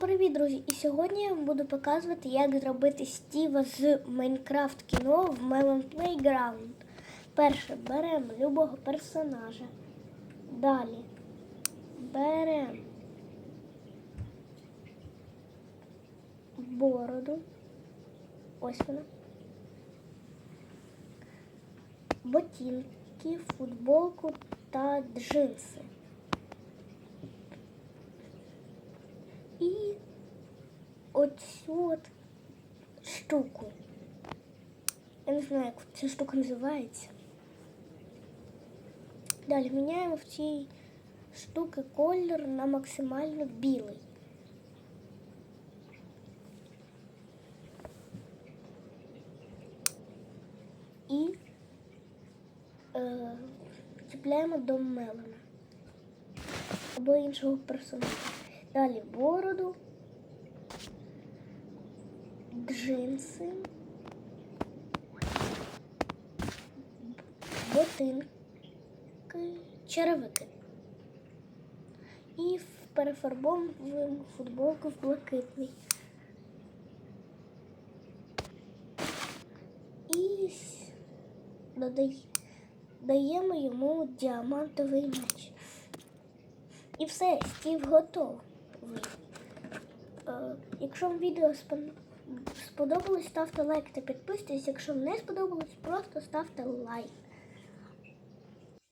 привіт, друзі! І сьогодні я вам буду показувати, як зробити Стіва з Майнкрафт кіно в Melon Playground. Перше, беремо любого персонажа. Далі беремо бороду. Ось вона. Ботинки, футболку та джинси. І оцю штуку. Я не знаю, як ця штука називається. Далі міняємо в цій штуки колір на максимально білий. І е, чіпляємо до мелона або іншого персонажа. Далі бороду, джинси, ботинки, черевики. І перефарбовуємо футболку в блакитний. І с- даємо йому діамантовий меч. І все, стів готовий. Е, Якщо вам відео сподобалось, ставте лайк та підписуйтесь. Якщо не сподобалось, просто ставте лайк.